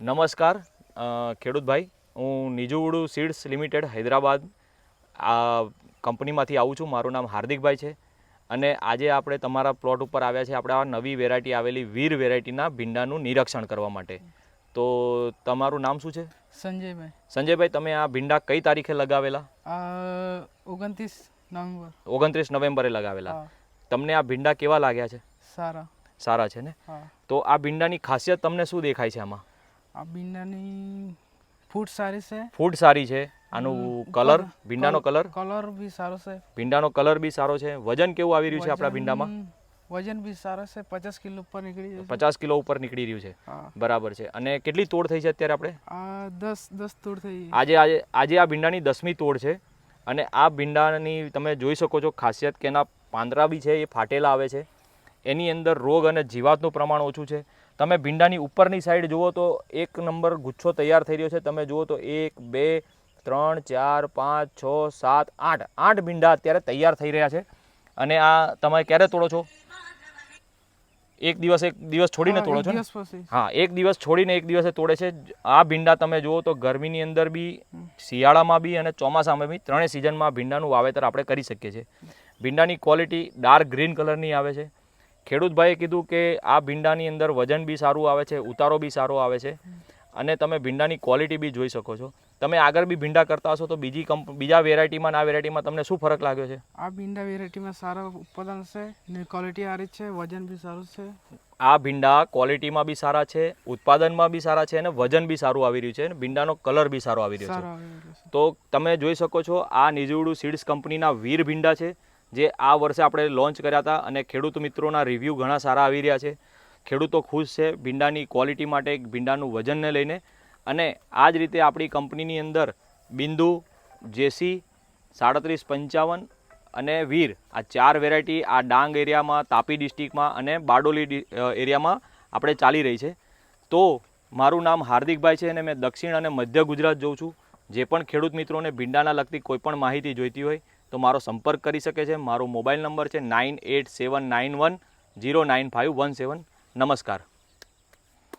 નમસ્કાર ખેડૂત ખેડૂતભાઈ હું નિજુવડુ સીડ્સ લિમિટેડ હૈદરાબાદ આ કંપનીમાંથી આવું છું. મારું નામ હાર્દિકભાઈ છે અને આજે આપણે તમારા પ્લોટ ઉપર આવ્યા છે આપણે આ નવી વેરાયટી આવેલી વીર વેરાયટીના ભીંડાનું નિરીક્ષણ કરવા માટે. તો તમારું નામ શું છે? સંજયભાઈ. સંજયભાઈ તમે આ ભીંડા કઈ તારીખે લગાવેલા? ઓગણત્રીસ નવેમ્બર. ઓગણત્રીસ નવેમ્બરે લગાવેલા. તમને આ ભીંડા કેવા લાગ્યા છે? સારા. સારા છે ને? તો આ ભીંડાની ખાસિયત તમને શું દેખાય છે આમાં? આ ભીંડાની ફૂડ સારી છે. ફૂડ સારી છે. આનું કલર? ભીંડાનો કલર? કલર બી સારો છે. ભીંડાનો કલર બી સારો છે. વજન કેવું આવી રહ્યું છે આપણા ભીંડામાં? વજન- બી સારો છે. પચાસ કિલો ઉપર નીકળી રહ્યું પચાસ કિલો ઉપર નીકળી રહ્યું છે. બરાબર છે. અને કેટલી તોડ થઈ છે અત્યારે આપણે? દસ દસ તોડ થઈ આજે આજે આજે આ ભીંડાની દસમી તોડ છે. અને આ ભીંડાની તમે જોઈ શકો છો ખાસિયત કે એના પાંદડા બી છે એ ફાટેલા આવે છે. એની અંદર રોગ અને જીવાતનું પ્રમાણ ઓછું છે. તમે ભીંડાની ઉપરની સાઈડ જુઓ તો એક નંબર ગુચ્છો તૈયાર થઈ રહ્યો છે. તમે જુઓ તો એક બે ત્રણ ચાર પાંચ છ સાત આઠ. આઠ ભીંડા અત્યારે તૈયાર થઈ રહ્યા છે. અને આ તમે ક્યારે તોડો છો? એક દિવસ એક દિવસ છોડીને તોડો છો હા એક દિવસ છોડીને એક દિવસે તોડે છે. આ ભીંડા તમે જુઓ તો ગરમીની અંદર બી શિયાળામાં બી અને ચોમાસામાં બી ત્રણેય સિઝનમાં ભીંડાનું વાવેતર આપણે કરી શકીએ છીએ. ભીંડાની ક્વોલિટી ડાર્ક ગ્રીન કલરની આવે છે. ખેડૂતભાઈએ કીધું કે આ ભીંડાની અંદર વજન બી સારું આવે છે ઉતારો બી સારો આવે છે અને તમે ભીંડાની ક્વોલિટી બી જોઈ શકો છો. તમે આગળ બી ભીંડા કરતા હશો તો બીજી બીજા વેરાયટીમાં આ વેરાયટીમાં તમને શું ફરક લાગ્યો છે? આ ભીંડા વેરાયટીમાં સારો ઉત્પાદન છે ને ક્વોલિટી સારી છે વજન બી સારું છે. આ ભીંડા ક્વોલિટીમાં બી સારા છે ઉત્પાદનમાં બી સારા છે અને વજન બી સારું આવી રહ્યું છે અને ભીંડાનો કલર બી સારો આવી રહ્યો છે. તો તમે જોઈ શકો છો આ નિજવડું સીડ્સ કંપનીના વીર ભીંડા છે. જે આ વર્ષે આપણે લોન્ચ કર્યા હતા અને ખેડૂત મિત્રોના રિવ્યૂ ઘણા સારા આવી રહ્યા છે. ખેડૂતો ખુશ છે, ભીંડાની ક્વોલિટી માટે ભીંડાનું વજનને લઈને અને આ જ રીતે આપણી કંપનીની અંદર બિંદુ, જેસી, સાડત્રીસ પંચાવન અને વીર, આ ચાર વેરાયટી આ ડાંગ એરિયામાં, તાપી ડિસ્ટ્રિક્ટમાં અને બારડોલી એરિયામાં આપણે ચાલી રહી છે. તો મારું નામ હાર્દિકભાઈ છે અને મેં દક્ષિણ અને મધ્ય ગુજરાત જોઉં છું. જે પણ ખેડૂત મિત્રોને ભીંડાના લગતી કોઈપણ માહિતી જોઈતી હોય તો મારો સંપર્ક કરી શકે છે. મારો મોબાઈલ નંબર છે nine eight seven nine one zero nine five one seven. નમસ્કાર.